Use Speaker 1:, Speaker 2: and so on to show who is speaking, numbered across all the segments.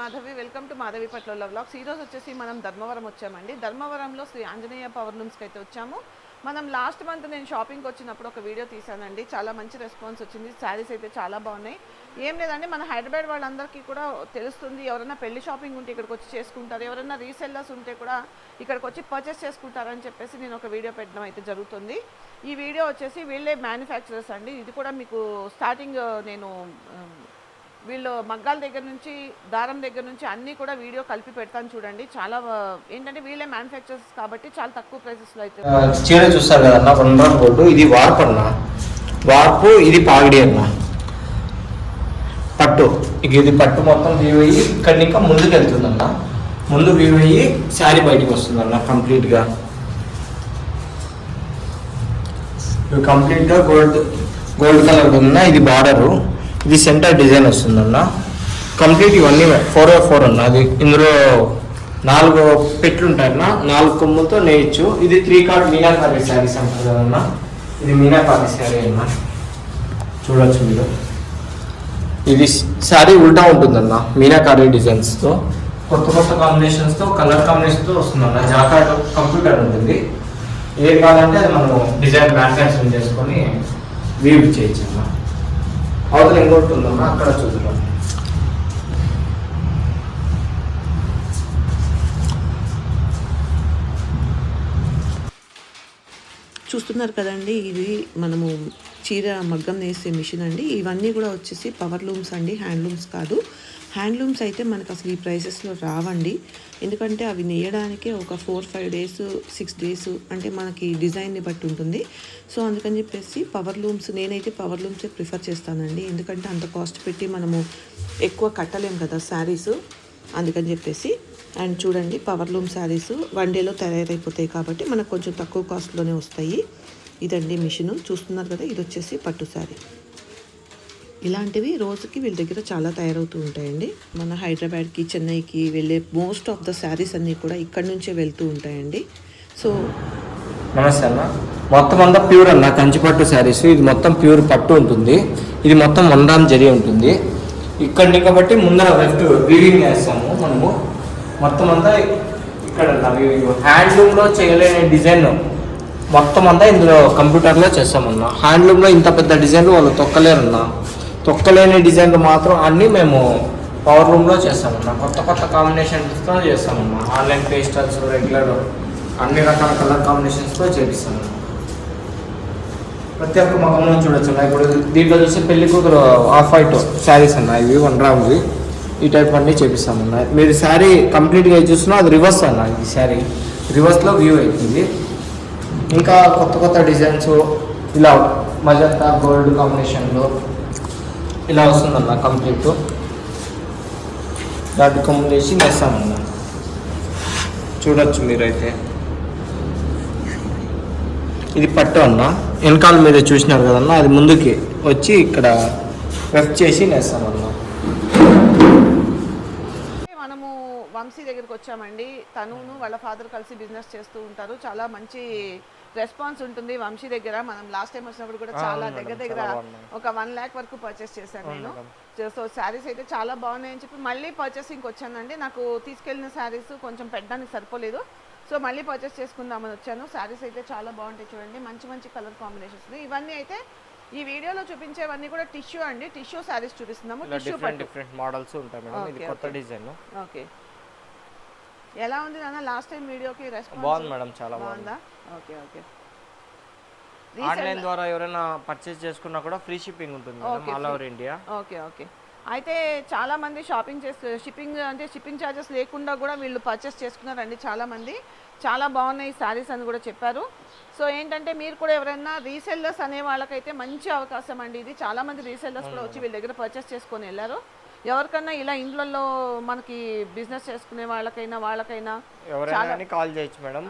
Speaker 1: Madhavi welcome to Madhavi పట్ల blogs ఈరోజు వచ్చేసి మనం ధర్మవరం వచ్చామండి. ధర్మవరంలో శ్రీ ఆంజనేయ పవర్ లూమ్స్కి అయితే వచ్చాము. మనం లాస్ట్ మంత్ నేను షాపింగ్కి వచ్చినప్పుడు ఒక వీడియో తీసానండి చాలా మంచి రెస్పాన్స్ వచ్చింది. శారీస్ అయితే చాలా బాగున్నాయి. ఏం లేదండి మన హైదరాబాద్ వాళ్ళందరికీ కూడా తెలుస్తుంది. ఎవరైనా పెళ్ళి షాపింగ్ ఉంటే ఇక్కడికి వచ్చి చేసుకుంటారు. ఎవరైనా రీసెల్లర్స్ ఉంటే కూడా ఇక్కడికి వచ్చి పర్చేస్ చేసుకుంటారని చెప్పేసి నేను ఒక వీడియో పెట్టడం అయితే జరుగుతుంది. ఈ వీడియో వచ్చేసి వీళ్ళే మ్యానుఫ్యాక్చరర్స్ అండి. ఇది కూడా మీకు స్టార్టింగ్ నేను వీళ్ళు మగ్గాల దగ్గర నుంచి దారం దగ్గర నుంచి అన్నీ కూడా వీడియో కలిపి పెడతాను చూడండి. చాలా ఏంటంటే వీళ్ళే మ్యానుఫ్యాక్చర్స్ కాబట్టి చాలా తక్కువ ప్రైసెస్లో అయితే.
Speaker 2: చీర చూస్తారు కదన్నా వన్ బోర్డు ఇది వార్పు అన్న. వార్పు ఇది పాగిడి అన్న. పట్టు ఇక ఇది పట్టు మొత్తం వ్యూ అయ్యి ఇక్కడ ఇంకా ముందుకు వెళ్తుందన్న. ముందు వ్యూ అయ్యి శారీ బయటికి వస్తుందన్న కంప్లీట్గా ఇవి కంప్లీట్గా గోల్డ్ గోల్డ్ కలర్ ఉందన్న ఇది బార్డరు ఇది సెంటర్ డిజైన్ వస్తుందన్న. కంప్లీట్ ఇవన్నీ ఫోర్ ఫోర్ అన్న. అది ఇందులో నాలుగు పెట్లు ఉంటాయన్న. నాలుగు కొమ్ములతో నేయచ్చు. ఇది త్రీ కార్డ్ మీనాకారి శారీస్ అంటారు కదన్న ఇది మీనాకారి శారీ అన్న. చూడొచ్చు మీరు. ఇది శారీ ఉల్టా ఉంటుందన్న. మీనాకారి డిజైన్స్తో కొత్త కొత్త కాంబినేషన్స్తో కలర్ కాంబినేషన్తో వస్తుందన్న. జాకార్డ్ కంప్యూటర్ ఉంటుంది. ఏది కావాలంటే అది మనం డిజైన్ మ్యానుఫ్యాక్చరింగ్ చేసుకొని వీవ్ చేయొచ్చు అన్న. అవతల ఇంకోటి ఉందమ్మా అక్కడ చూద్దాం.
Speaker 1: చూస్తున్నారు కదండి ఇది మనము చీర మగ్గం నేసే మిషన్ అండి. ఇవన్నీ కూడా వచ్చేసి పవర్ లూమ్స్ అండి హ్యాండ్లూమ్స్ కాదు. హ్యాండ్లూమ్స్ అయితే మనకు అసలు ఈ ప్రైసెస్లో రావండి. ఎందుకంటే అవి నేయడానికే ఒక four five days six days అంటే మనకి డిజైన్ని బట్టి ఉంటుంది. సో అందుకని చెప్పేసి పవర్ లూమ్స్ నేనైతే పవర్ లూమ్సే ప్రిఫర్ చేస్తానండి. ఎందుకంటే అంత కాస్ట్ పెట్టి మనము ఎక్కువ కట్టలేం కదా శారీస్. అందుకని చెప్పేసి అండ్ చూడండి పవర్ లూమ్ శారీస్ వన్ డేలో తయారైపోతాయి కాబట్టి మనకు కొంచెం తక్కువ కాస్ట్లోనే వస్తాయి. ఇదండి మిషన్. చూస్తున్నారు కదా ఇది వచ్చేసి పట్టు శారీ. ఇలాంటివి రోజుకి వీళ్ళ దగ్గర చాలా తయారవుతూ ఉంటాయండి. మన హైదరాబాద్కి చెన్నైకి వెళ్ళే మోస్ట్ ఆఫ్ ద శారీస్ అన్నీ కూడా ఇక్కడ నుంచే వెళ్తూ ఉంటాయండి. సో
Speaker 2: నమస్తే అన్న. మొత్తం అంతా ప్యూర్ అన్న. కంచిపట్టు శారీస్ ఇది మొత్తం ప్యూర్ పట్టు ఉంటుంది. ఇది మొత్తం వందాం జరి ఉంటుంది. ఇక్కడ కాబట్టి ముందర లెఫ్ట్ వీవింగ్ వేస్తాము మనము. మొత్తం అంతా ఇక్కడ హ్యాండ్లూమ్లో చేయలేని డిజైన్ మొత్తం అంతా ఇందులో కంప్యూటర్లో చేస్తామన్నా. హ్యాండ్లూమ్లో ఇంత పెద్ద డిజైన్లు వాళ్ళు తొక్కలేరన్న. తొక్కలేని డిజైన్లు మాత్రం అన్నీ మేము పవర్ రూమ్లో చేస్తామన్నా. కొత్త కొత్త కాంబినేషన్స్తో చేస్తామన్న. ఆన్లైన్ పేస్టల్స్ రెగ్యులర్ అన్ని రకాల కలర్ కాంబినేషన్స్తో చేపిస్తాము ప్రతి ఒక్క మగంలో చూడొచ్చు. అన్న. ఇప్పుడు దీంట్లో చూస్తే పెళ్ళి కూతురు ఆఫ్ వైట్ శారీస్ అన్న. ఇవి వన్ రామ్వి ఈ టైప్ అన్నీ చేపిస్తామన్న. మీరు శారీ కంప్లీట్గా చూసినా అది రివర్స్ అన్న ఈ శారీ. రివర్స్లో వ్యూ అవుతుంది ఇంకా కొత్త కొత్త డిజైన్స్ ఇలా మజంతా గోల్డ్ కాంబినేషన్లో ఇలా వస్తుందన్న కంప్లీట్ దాటి కొమ్ములు వేసి వేస్తామన్న చూడొచ్చు మీరైతే. ఇది పట్టు అన్న. వెనకాల మీద చూసినారు కదన్న అది ముందుకి వచ్చి ఇక్కడ వెఫ్ చేసి నేస్తామన్న
Speaker 1: మనము వంశీ దగ్గరికి వచ్చామండి. తనును వాళ్ళ ఫాదర్ కలిసి బిజినెస్ చేస్తూ ఉంటారు. చాలా మంచి రెస్పాన్స్ ఉంటుంది వంశీ దగ్గర. మనం లాస్ట్ టైం వచ్చినప్పుడు కూడా చాలా దగ్గర దగ్గర. ఒక వన్ ల్యాక్ వరకు పర్చేస్ చేశాను నేను. సో శారీస్ అయితే చాలా బాగున్నాయని చెప్పి మళ్ళీ పర్చేసింగ్కి వచ్చానండి. నాకు తీసుకెళ్ళిన శారీస్ కొంచెం పెట్టడానికి సరిపోలేదు. సో మళ్ళీ పర్చేస్ చేసుకుందామని వచ్చాను. శారీస్ అయితే చాలా బాగుంటాయి చూడండి. మంచి మంచి కలర్ కాంబినేషన్స్ ఇవన్నీ అయితే ఈ వీడియోలో చూపించేవన్నీ కూడా టిష్యూ అండి. టిష్యూ శారీస్ చూపిస్తున్నాము. టిష్యూ
Speaker 3: డిఫరెంట్ మోడల్స్ ఉంటాయి మేడం. ఇది కొత్త. డిజైన్
Speaker 1: ఓకే ఎలా ఉంది నాన్న? లాస్ట్ టైం వీడియోకి రెస్పాన్స్
Speaker 3: బాగుంది మేడం చాలా బాగుంది.
Speaker 1: ఓకే ఓకే
Speaker 3: ఆన్లైన్ ద్వారా ఎవరైనా పర్చేస్ చేసుకున్నా కూడా ఫ్రీ షిప్పింగ్ ఉంటుంది madam all over India
Speaker 1: okay okay అయితే చాలా మంది షాపింగ్ చేస్తూ షిప్పింగ్ అంటే షిప్పింగ్ ఛార్జెస్ లేకుండా కూడా వీళ్ళు పర్చేస్ చేసుకున్నారండి చాలా మంది. చాలా బాగున్నాయి శారీస్ అని కూడా చెప్పారు. సో ఏంటంటే మీరు కూడా ఎవరైనా రీసెల్లర్స్ అనే వాళ్ళకైతే మంచి అవకాశం అండి ఇది. చాలా మంది రీసెల్లర్స్ కూడా వచ్చి వీళ్ళ దగ్గర పర్చేస్ చేసుకొని వెళ్ళారు. ఎవరికన్నా ఇలా ఇండ్లలో మనకి బిజినెస్ చేసుకునే వాళ్ళకైనా వాళ్ళకైనా
Speaker 3: ఎవరైనా కాల్ చేయొచ్చు మేడం.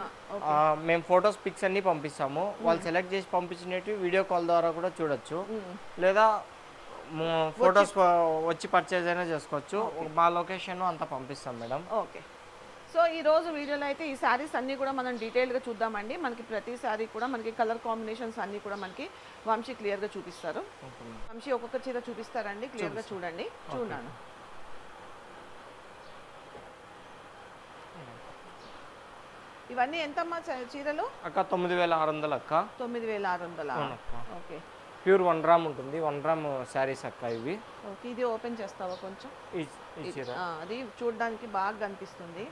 Speaker 3: మేము ఫొటోస్ పిక్స్ అన్ని పంపిస్తాము. వాళ్ళు సెలెక్ట్ చేసి పంపించినట్టు వీడియో కాల్ ద్వారా కూడా చూడొచ్చు. లేదా ఫొటోస్ వచ్చి పర్చేజ్ అయినా చేసుకోవచ్చు. మా లొకేషన్ అంతా పంపిస్తాం మేడం.
Speaker 1: ఓకే. సో ఈ రోజు వీడియోలో అయితే ఈ శారీస్ అన్నీ కూడా మనం డీటెయిల్గా చూద్దామండి. మనకి ప్రతి శారీ కూడా మనకి కలర్ కాంబినేషన్స్ అన్నీ కూడా మనకి వంశీ క్లియర్గా చూపిస్తారు. వంశీ ఒక్కొక్క చీర చూపిస్తారండి క్లియర్గా చూడండి. చూడండి. ఇవన్నీ ఎంత చీరలు?
Speaker 2: అక్క తొమ్మిది వేల ఆరు వందలు అక్క.
Speaker 1: తొమ్మిది వేల ఆరు వందల? ఓకే.
Speaker 2: ప్యూర్ వన్ రామ్ ఉంటుంది. వన్ రామ్ శారీస్ అక్క ఇవి.
Speaker 1: ఓకే ఇది ఓపెన్ చేస్తావా కొంచెం? అది చూడడానికి బాగా కనిపిస్తుంది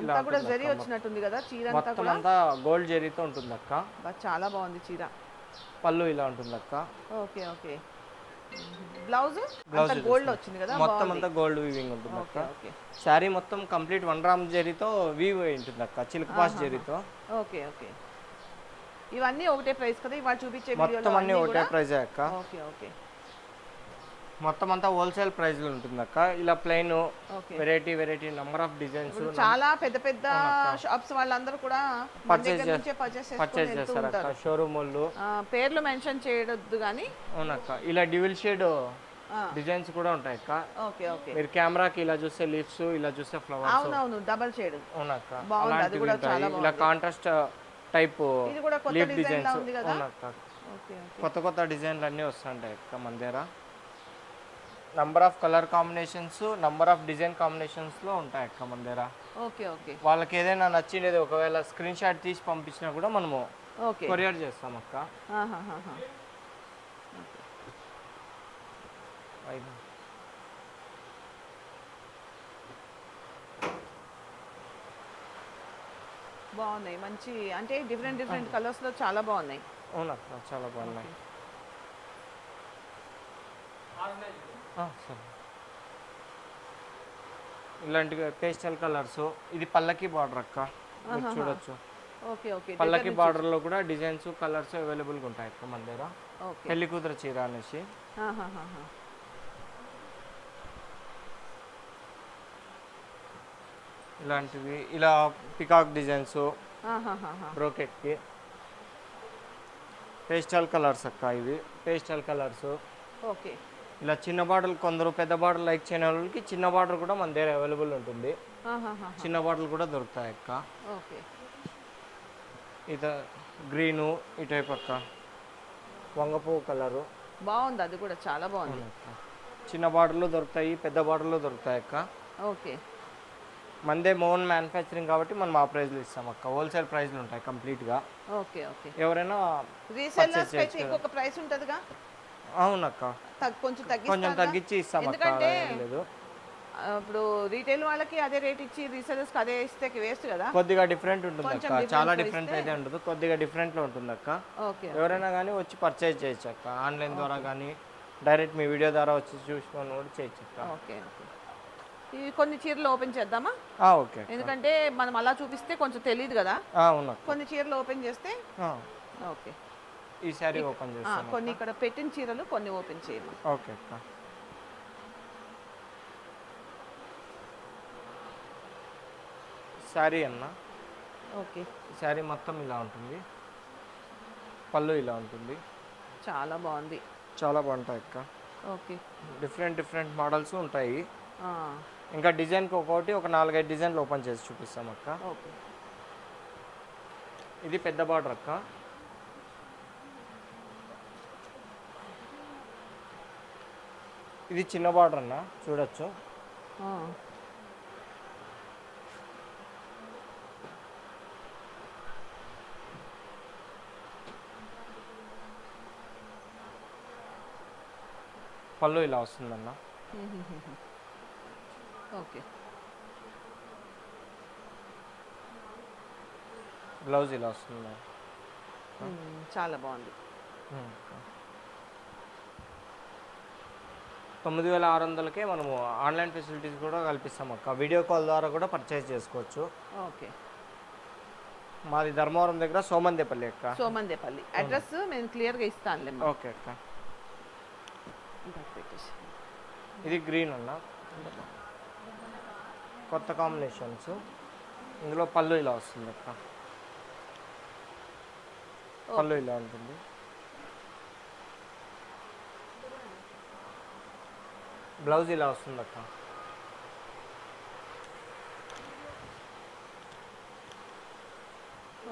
Speaker 1: అంతా కూడా జరీ వచ్చినట్టుంది కదా చీర అంతా
Speaker 2: గోల్డ్ జరీతో ఉంటుంది అక్క.
Speaker 1: చాలా బాగుంది చీర.
Speaker 2: పళ్ళు ఇలా ఉంటుంది అక్క
Speaker 1: okay okay. Blouse?
Speaker 2: Blouse
Speaker 1: gold వచ్చింది కదా
Speaker 2: మొత్తం అంతా గోల్డ్ వీవింగ్ ఉంటుంది అక్క
Speaker 1: ఓకే.
Speaker 2: శారీ మొత్తం కంప్లీట్ వన్ గ్రామ్ జరీతో వీవ్ అయి ఉంటుంది అక్క చిలుకపాస్ జరీతో.
Speaker 1: Okay okay. ఇవన్నీ ఒకటే ప్రైస్ కదా ఇవాళ చూపించే వీడియోలో
Speaker 2: మొత్తం అన్ని ఒకటే ప్రైజే అక్క.
Speaker 1: Okay okay.
Speaker 2: మొత్తం అంతా హోల్సేల్ ప్రైస్ ఉంటుంది అక్క. ఇలా plain variety variety number of designs
Speaker 1: చాలా పెద్ద పెద్ద షాప్స్ వాళ్ళందరూ కూడా పర్చేస్
Speaker 2: పర్చేస్ చేస్తారు అక్క. షోరూమ్ వాళ్ళు.
Speaker 1: పేర్లు మెన్షన్ చేయొద్దు కానీ
Speaker 2: అవునక్క ఇలా డ్యూల్ షేడ్ డిజైన్స్ కూడా ఉంటాయి అక్క.
Speaker 1: ఓకే ఓకే
Speaker 2: మీరు కెమెరాకి ఇలా చూస్తే లీవ్స్ ఇలా చూస్తే ఫ్లవర్స్
Speaker 1: అవునవును డబల్ షేడ్
Speaker 2: అవునక్క
Speaker 1: బాగుంది, అది కూడా. చాలా
Speaker 2: ఇలా కాంట్రాస్ట్ టైప్
Speaker 1: ఇది కూడా కొత్త
Speaker 2: లీఫ్
Speaker 1: డిజైన్ లా
Speaker 2: డిజైన్స్
Speaker 1: ఉంది కదా?
Speaker 2: అవునక్క
Speaker 1: ఓకే ఓకే
Speaker 2: కొత్త కొత్త డిజైన్లు అన్నీ వస్తుంటాయి అక్క మన దగ్గర. Number of colour combinations number of design కాంబినేషన్స్లో ఉంటాయి అక్క మన దగ్గర.
Speaker 1: Okay okay.
Speaker 2: వాళ్ళకి ఏదైనా నచ్చినది ఒకవేళ స్క్రీన్ షాట్ తీసి పంపించినా కూడా మనము
Speaker 1: ఓకే.
Speaker 2: కొరియర్ చేస్తాం అక్క.
Speaker 1: బాగున్నాయి మంచి అంటే డిఫరెంట్ డిఫరెంట్ కలర్స్లో చాలా బాగున్నాయి.
Speaker 2: అవునక్క చాలా బాగున్నాయి. ఇలాంటి పేస్టల్ కలర్స్. ఇది పల్లకి బార్డర్ అక్క. చూడొచ్చు.
Speaker 1: Okay okay.
Speaker 2: పల్లకి బార్డర్లో కూడా డిజైన్స్ కలర్స్ అవైలబుల్గా ఉంటాయి అక్క మన దగ్గర. పెళ్ళి కూతురు చీర అనేసి. ఇలాంటివి. ఇలా పికాక్ డిజైన్స్. బ్రోకెట్కి పేస్టల్ కలర్స్ అక్క ఇవి. Pastel colours.
Speaker 1: ఓకే.
Speaker 2: ఇలా చిన్న బాటిల్ కొందరు పెద్ద బాటిల్ లైక్ చేయని వాళ్ళకి చిన్న బాటిల్ కూడా మన దగ్గర అవైలబుల్ ఉంటుంది. చిన్న బాటిల్ కూడా దొరుకుతాయి అక్క.
Speaker 1: ఓకే.
Speaker 2: ఇత గ్రీను ఈ టైప్ అక్క. వంగపువ్వు కలరు.
Speaker 1: బాగుంది అది కూడా చాలా బాగుంది.
Speaker 2: చిన్న బాటిల్లో దొరుకుతాయి పెద్ద బాటిల్లో దొరుకుతాయి అక్క.
Speaker 1: ఓకే.
Speaker 2: మందే ఓన్ మ్యానుఫ్యాక్చరింగ్ కాబట్టి మనం ఆ ప్రైస్లు ఇస్తాం అక్క. హోల్సేల్ ప్రైస్లు ఉంటాయి కంప్లీట్గా.
Speaker 1: Okay okay.
Speaker 2: ఎవరైనా
Speaker 1: అయితే ఇంకొక ప్రైస్ ఉంటుందిగా?
Speaker 2: అవునక్క.
Speaker 1: కొంచెం
Speaker 2: కొంచెం
Speaker 1: తగ్గిస్తారా?
Speaker 2: తగ్గించి ఇస్తాం
Speaker 1: ఎందుకంటే
Speaker 2: లేదు.
Speaker 1: ఇప్పుడు రీటైల్ వాళ్ళకి అదే రేట్ ఇచ్చి రీసెల్లర్స్కి అదే ఇస్తే వేస్ట్ కదా?
Speaker 2: కొద్దిగా డిఫరెంట్ ఉంటుంది
Speaker 1: కొంచెం
Speaker 2: అక్క చాలా డిఫరెంట్ అయితే ఉండదు. కొద్దిగా డిఫరెంట్లో ఉంటుంది అక్క
Speaker 1: ఓకే
Speaker 2: ఎవరైనా కానీ వచ్చి పర్చేజ్ చేయొచ్చు అక్క ఆన్లైన్ ద్వారా కానీ డైరెక్ట్ మీ వీడియో ద్వారా వచ్చి చూసుకొని కూడా చేయొచ్చు అక్క
Speaker 1: ఓకే ఓకే. ఇవి కొన్ని చీరలు ఓపెన్ చేద్దామా?
Speaker 2: ఓకే.
Speaker 1: ఎందుకంటే మనం అలా చూపిస్తే కొంచెం తెలియదు కదా?
Speaker 2: అవును.
Speaker 1: కొన్ని చీరలు ఓపెన్ చేస్తే? ఓకే.
Speaker 2: ఈ శారీ ఓపెన్ చేస్తాను.
Speaker 1: కొన్ని ఇక్కడ పెట్టిన చీరలు కొన్ని ఓపెన్ చేయమా
Speaker 2: ఓకే అక్క. శారీ అన్న.
Speaker 1: ఓకే.
Speaker 2: శారీ మొత్తం ఇలా ఉంటుంది. పళ్ళు ఇలా ఉంటుంది.
Speaker 1: చాలా బాగుంది.
Speaker 2: చాలా బాగుంటాయి అక్క.
Speaker 1: ఓకే.
Speaker 2: డిఫరెంట్ డిఫరెంట్ మోడల్స్ ఉంటాయి. ఇంకా డిజైన్కి ఒక్కొక్కటి ఒక నాలుగైదు డిజైన్లు ఓపెన్ చేసి చూపిస్తాం అక్క.
Speaker 1: ఓకే.
Speaker 2: ఇది పెద్ద బార్డర్ అక్క. ఇది చిన్న బార్డర్ అన్న చూడొచ్చు. పళ్ళు ఇలా వస్తుందన్న.
Speaker 1: ఓకే.
Speaker 2: బ్లౌజ్ ఇలా వస్తుంది
Speaker 1: చాలా బాగుంది.
Speaker 2: తొమ్మిది వేల ఆరు వందలకే మనము ఆన్లైన్ ఫెసిలిటీస్ కూడా కల్పిస్తాం అక్క. వీడియో కాల్ ద్వారా కూడా పర్చేజ్ చేసుకోవచ్చు.
Speaker 1: ఓకే.
Speaker 2: మాది ధర్మవరం దగ్గర సోమందేపల్లి అక్క.
Speaker 1: సోమందేపల్లి. అడ్రస్ నేను క్లియర్గా ఇస్తానులే
Speaker 2: ఓకే అక్క. ఇది గ్రీన్ అన్న. కొత్త కాంబినేషన్స్ ఇందులో పళ్ళు ఇలా వస్తుంది అక్క. పళ్ళు ఇలా ఉంటుంది. బ్లౌజ్ ఇలా వస్తుంది అక్క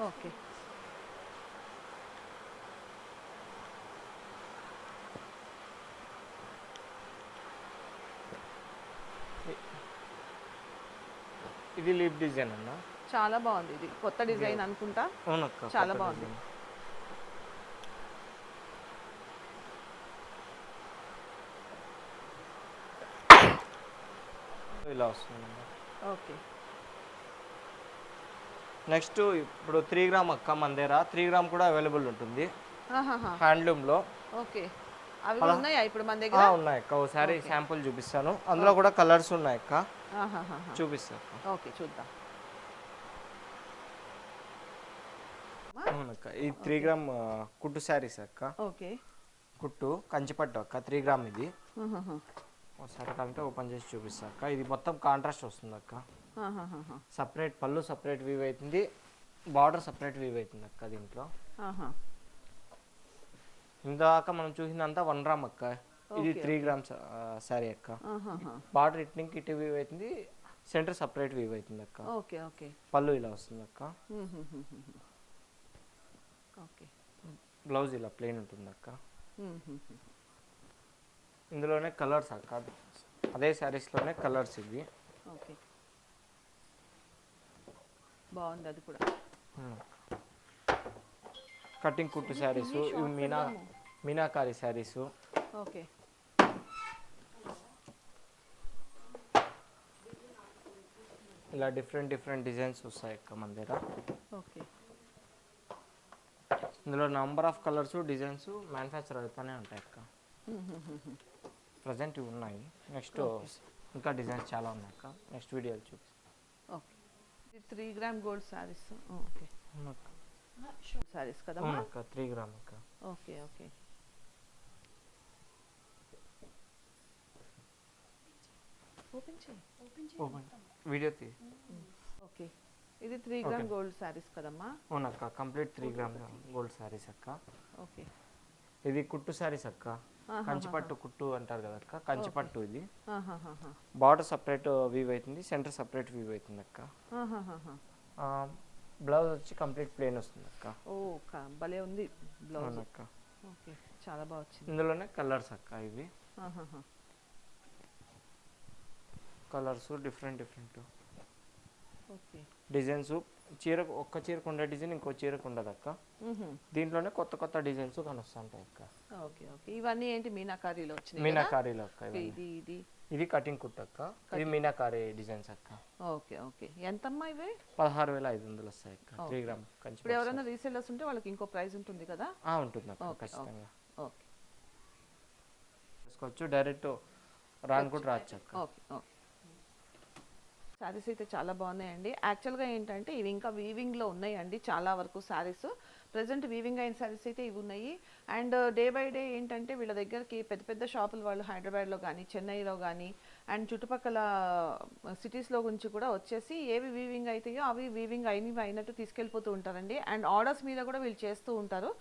Speaker 1: ఓకే.
Speaker 2: ఇది లీప్ డిజైన్ అన్న?
Speaker 1: చాలా బాగుంది ఇది. కొత్త డిజైన్ అనుకుంటా. చాలా బాగుంది.
Speaker 2: ఇలా వస్తుంది
Speaker 1: ఓకే.
Speaker 2: నెక్స్ట్ ఇప్పుడు త్రీ గ్రామ్ అక్క మన దగ్గర. త్రీ గ్రామ్ కూడా అవైలబుల్ ఉంటుంది. హ్యాండ్లూమ్లో.
Speaker 1: ఓకే. అవి ఉన్నాయా ఇప్పుడు మన దగ్గర?
Speaker 2: ఉన్నాయి అక్క. ఒకసారి శాంపుల్ చూపిస్తాను. అందులో కూడా కలర్స్ ఉన్నాయి అక్క.
Speaker 1: ఆహాహాహా.
Speaker 2: చూపిస్తా అక్క.
Speaker 1: ఓకే చూద్దాం.
Speaker 2: అవునక్క. ఈ త్రీ గ్రామ్ కుట్టు శారీస్ అక్క.
Speaker 1: ఓకే.
Speaker 2: కుట్టు కంచిపట్టు అక్క. త్రీ గ్రామ్ ఇది. ఒకసారి ఓపెన్ చేసి చూపిస్తా అక్క. ఇది మొత్తం కాంట్రాస్ట్ వస్తుంది అక్క. సపరేట్ పళ్ళు సపరేట్ వీవ్ అవుతుంది. బార్డర్ సపరేట్ వీవ్ అవుతుంది అక్క దీంట్లో. ఇందాక మనం చూసిందంతా వన్ గ్రామ్ అక్క. ఇది త్రీ గ్రామ్స్ శారీ అక్క. బార్డర్ ఇట్నికి ఇటు వీవ్ అవుతుంది. సెంటర్ సపరేట్ వీవ్ అవుతుంది అక్క.
Speaker 1: Okay okay.
Speaker 2: పళ్ళు ఇలా వస్తుంది అక్క.
Speaker 1: ఓకే.
Speaker 2: బ్లౌజ్ ఇలా ప్లెయిన్ ఉంటుంది అక్క. ఇందులోనే కలర్స్ అక్క అదే శారీస్లోనే కలర్స్ ఇవి.
Speaker 1: ఓకే. బాగుంది అది కూడా.
Speaker 2: కటింగ్ కుట్టు శారీస్ ఇవి మీనా మీనాకారి శారీస్.
Speaker 1: ఓకే.
Speaker 2: ఇలా డిఫరెంట్ డిఫరెంట్ డిజైన్స్ వస్తాయి అక్క మన దగ్గర.
Speaker 1: ఓకే.
Speaker 2: ఇందులో number of colours designs manufacture అవుతానే ఉంటాయి అక్క. ప్రజెంట్ ఇవి ఉన్నాయి. నెక్స్ట్ ఇంకా డిజైన్స్ చాలా ఉన్నాయి అక్క. నెక్స్ట్ వీడియోలు చూపి
Speaker 1: ఓకే ఇది three gram gold saris okay. Saris కదమ్మా
Speaker 2: అక్క. త్రీ గ్రామ్ అక్క.
Speaker 1: ఓకే ఓకే ఓపెన్ చేయి.
Speaker 2: ఓపెన్ వీడియో తీ.
Speaker 1: ఓకే ఇది త్రీ గ్రామ్ గోల్డ్ శారీస్ కదమ్మా
Speaker 2: అవునక్క complete three gram gold saris అక్క.
Speaker 1: ఓకే
Speaker 2: ఇది కుట్టు శారీస్ అక్క. కంచిపట్టు కుట్టు అంటారు కదా అక్క. కంచిపట్టు ఇది. బార్డర్ సపరేట్ వీవ్ అవుతుంది సెంటర్ సపరేట్ వీవ్ అవుతుంది అక్క. బ్లౌజ్ వచ్చి కంప్లీట్ ప్లేన్ వస్తుంది అక్క.
Speaker 1: ఓ భలే ఉంది బ్లౌజ్.
Speaker 2: అవునక్క
Speaker 1: ఓకే చాలా బాగా వచ్చింది.
Speaker 2: ఇందులోనే కలర్స్ అక్క ఇవి. Colours different different. డిజైన్స్ చీర ఒక్క చీరకు ఉండే డిజైన్ ఇంకో చీరకు ఉండదు అక్క. దీంట్లోనే కొత్త కొత్త డిజైన్స్ కనొస్తుంటాయి అక్క
Speaker 1: ఓకే ఓకే. ఇవన్నీ ఏంటి మీనాకారీలో వచ్చినాయి?
Speaker 2: మీనాకారీలో అక్క.
Speaker 1: ఇది ఇది.
Speaker 2: ఇది కటింగ్ కుట్టు అక్క ఇది మీనాకారి డిజైన్స్ అక్క.
Speaker 1: Okay okay. ఎంతమ్మా ఇవి?
Speaker 2: పదహారు వేల ఐదు వందలు వస్తాయి అక్క త్రీ గ్రామ్ కంచి
Speaker 1: ఇప్పుడు ఎవరైనా రీసెల్లర్స్ ఉంటే వాళ్ళకి ఇంకో ప్రైస్ ఉంటుంది కదా?
Speaker 2: ఆ, ఉంటుంది అక్క ఖచ్చితంగా.
Speaker 1: ఓకే
Speaker 2: తీసుకోవచ్చు డైరెక్ట్ రాను కూడా రావచ్చు అక్క
Speaker 1: ఓకే ఓకే. శారీస్ అయితే చాలా బాగున్నాయండి. యాక్చువల్గా ఏంటంటే ఇవి ఇంకా వీవింగ్లో ఉన్నాయండి చాలా వరకు శారీస్. ప్రజెంట్ వీవింగ్ అయిన శారీస్ అయితే ఇవి ఉన్నాయి. అండ్ డే బై డే ఏంటంటే వీళ్ళ దగ్గరికి పెద్ద పెద్ద షాపులు వాళ్ళు హైదరాబాద్లో కానీ చెన్నైలో కానీ అండ్ చుట్టుపక్కల సిటీస్లో గురించి కూడా వచ్చేసి ఏవి వీవింగ్ అవుతాయో అవి వీవింగ్ అయినవి అయినట్టు తీసుకెళ్ళిపోతూ ఉంటారండి. అండ్ ఆర్డర్స్ మీద కూడా వీళ్ళు చేస్తూ ఉంటారు.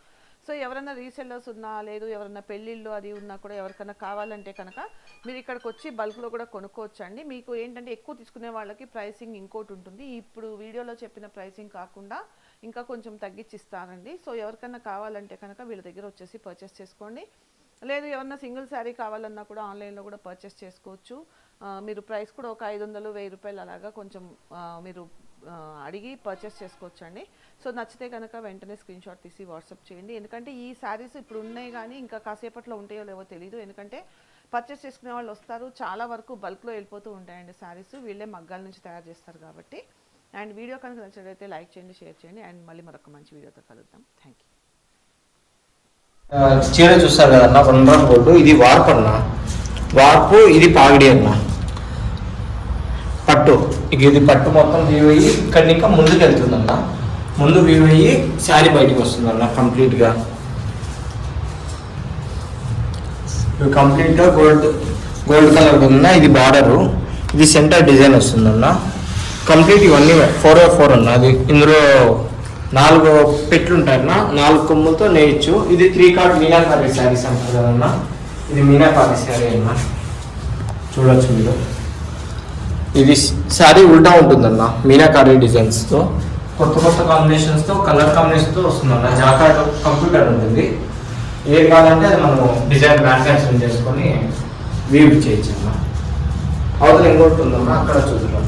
Speaker 1: సో ఎవరైనా రీసెల్లర్స్ ఉన్నా లేదు ఎవరైనా పెళ్ళిళ్ళు అది ఉన్నా కూడా ఎవరికైనా కావాలంటే కనుక మీరు ఇక్కడికి వచ్చి బల్క్లో కూడా కొనుక్కోవచ్చు అండి మీకు ఏంటంటే ఎక్కువ తీసుకునే వాళ్ళకి ప్రైసింగ్ ఇంకోటి ఉంటుంది. ఇప్పుడు వీడియోలో చెప్పిన ప్రైసింగ్ కాకుండా ఇంకా కొంచెం తగ్గించి ఇస్తానండి. సో ఎవరికైనా కావాలంటే కనుక వీళ్ళ దగ్గర వచ్చేసి పర్చేస్ చేసుకోండి. లేదు ఎవరన్నా సింగిల్ శారీ కావాలన్నా కూడా ఆన్లైన్లో కూడా పర్చేస్ చేసుకోవచ్చు. మీరు ప్రైస్ కూడా ఒక ఐదు వందలు వెయ్యి రూపాయలు అలాగా కొంచెం మీరు అడిగి పర్చేస్ చేసుకోవచ్చు అండి సో నచ్చితే కనుక వెంటనే స్క్రీన్ షాట్ తీసి వాట్సాప్ చేయండి. ఎందుకంటే ఈ శారీస్ ఇప్పుడు ఉన్నాయి కానీ ఇంకా కాసేపట్లో ఉంటాయో లేవో తెలియదు ఎందుకంటే పర్చేస్ చేసుకునే వాళ్ళు వస్తారు. చాలా వరకు బల్క్లో వెళ్ళిపోతూ ఉంటాయండి శారీస్ వీళ్ళే మగ్గాల నుంచి తయారు చేస్తారు కాబట్టి. అండ్ వీడియో కనుక నచ్చినట్లయితే లైక్ చేయండి షేర్ చేయండి. అండ్ మళ్ళీ మరొక మంచి వీడియోతో కలుద్దాం. థ్యాంక్ యూ
Speaker 4: చీర చూస్తారు కదన్న వన్ గ్రామ్ ఇది వార్పు అన్న. వార్పు ఇది పాగిడి అన్న. పట్టు. ఇక ఇది పట్టు మొత్తం వ్యూ అయ్యి ఇక్కడ ఇంకా ముందుకు వెళ్తుందన్న ముందు వ్యూ అయ్యి శారీ బయటకు వస్తుందన్న కంప్లీట్గా ఇది కంప్లీట్గా గోల్డ్ గోల్డ్ కలర్ ఉందన్న ఇది బార్డరు ఇది సెంటర్ డిజైన్ వస్తుందన్న. కంప్లీట్ ఇవన్నీ ఫోర్ బై ఫోర్ అన్న. అది ఇందులో నాలుగు పెట్లు ఉంటాయన్న. నాలుగు కొమ్ములతో నేయచ్చు. ఇది త్రీ కార్డ్ మీనాకారి శారీస్ అంటారు కదన్నా ఇది మీనాకారి శారీ అన్న. చూడొచ్చు మీరు. ఇది శారీ ఉల్టా ఉంటుందన్న మీనాకారి డిజైన్స్తో కొత్త కొత్త కాంబినేషన్స్తో కలర్ కాంబినేషన్తో వస్తుందన్న. జాకార్డ్ కంప్యూటర్ ఉంటుంది. ఏది కావాలంటే అది మనం డిజైన్ మ్యానుఫ్యాక్చరింగ్ చేసుకొని వీవ్ చేయొచ్చు అన్న అవతల ఇంకోటి ఉందన్న అక్కడ చూద్దాం.